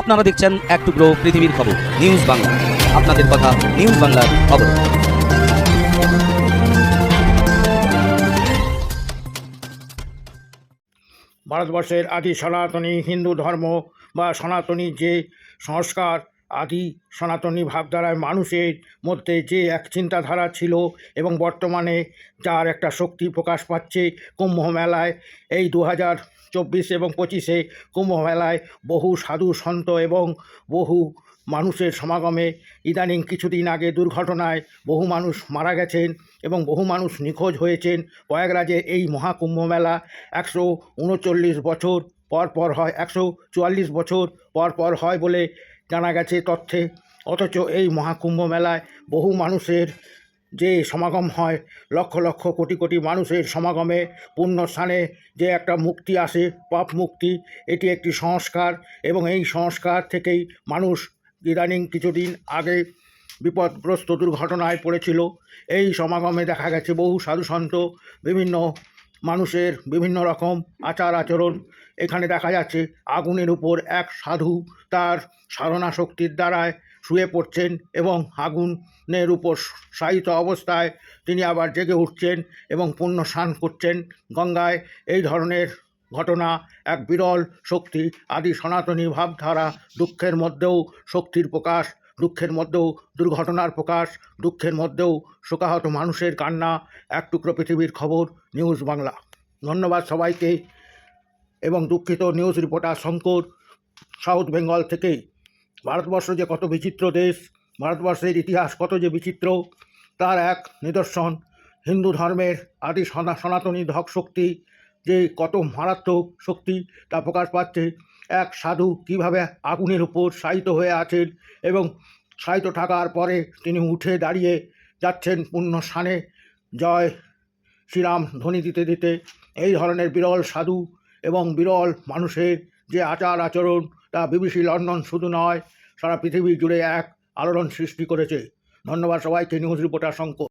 আপনারা দেখছেন এক টুকরো পৃথিবীর খবর নিউজ বাংলা আপনাদের কথা নিউজ বাংলার খবর। ভারতবর্ষের আদি সনাতনী হিন্দু ধর্ম বা সনাতনী যে সংস্কার আদি সনাতনী ভাবধারায় মানুষের মধ্যে যে এক চিন্তাধারা ছিল এবং বর্তমানে যার একটা শক্তি প্রকাশ পাচ্ছে কুম্ভ মেলায়, এই দু হাজার চব্বিশ এবং পঁচিশে কুম্ভ মেলায় বহু সাধু সন্ত এবং বহু মানুষের সমাগমে ইদানিং কিছুদিন আগে দুর্ঘটনায় বহু মানুষ মারা গেছেন এবং বহু মানুষ নিখোঁজ হয়েছেন। প্রয়াগরাজে এই মহাকুম্ভ মেলা একশো উনচল্লিশ বছর পর পর হয়, একশো চুয়াল্লিশ বছর পর পর হয় বলে জানা গেছে তথ্যে। অথচ এই মহাকুম্ভ মেলায় বহু মানুষের যে সমাগম হয়, লক্ষ লক্ষ কোটি কোটি মানুষের সমাগমে পূর্ণ স্থানে যে একটা মুক্তি আসে, পাপ মুক্তি, এটি একটি সংস্কার এবং এই সংস্কার থেকেই মানুষ ইদানিং কিছুদিন আগে বিপদগ্রস্ত দুর্ঘটনায় পড়েছিল। এই সমাগমে দেখা গেছে বহু সাধুসন্ত, বিভিন্ন মানুষের বিভিন্ন রকম আচার আচরণ। এখানে দেখা যাচ্ছে আগুনের উপর এক সাধু তার সাধনা শক্তির দ্বারায় শুয়ে পড়ছেন এবং আগুনের উপর শায়িত অবস্থায় তিনি আবার জেগে উঠছেন এবং পুণ্য স্নান করছেন গঙ্গায়। এই ধরনের ঘটনা এক বিরল শক্তি আদি সনাতনী ভাবধারা দুঃখের মধ্যেও শক্তির প্রকাশ দুঃখের মধ্যেও দুর্ঘটনার প্রকাশ, দুঃখের মধ্যেও শোকাহত মানুষের কান্না, এক টুকরো পৃথিবীর খবর, নিউজ বাংলা। ধন্যবাদ সবাইকে। এবং দুঃখিত news reporter Shankar, south Bengal থেকে। ভারতবর্ষ যে কত বিচিত্র দেশ, ভারতবর্ষের ইতিহাস কত যে বিচিত্র, তার এক নিদর্শন, হিন্দু ধর্মের আদি সনা- সনাতনী ধক শক্তি যে কত মারাত্মক শক্তি, তা প্রকাশ পাচ্ছে। এক সাধু কীভাবে আগুনের উপর শায়িত হয়ে আছেন এবং শায়িত থাকার পরে তিনি উঠে দাঁড়িয়ে যাচ্ছেন পূর্ণ স্থানে। জয় শ্রীরাম ধ্বনি দিতে দিতে এই ধরনের বিরল সাধু এবং বিরল মানুষের যে আচার আচরণ তা বিবিসি লন্ডন শুধু নয়, সারা পৃথিবী জুড়ে এক আলোড়ন সৃষ্টি করেছে। ধন্যবাদ সবাইকে, নিউজ রিপোর্টার শঙ্কর।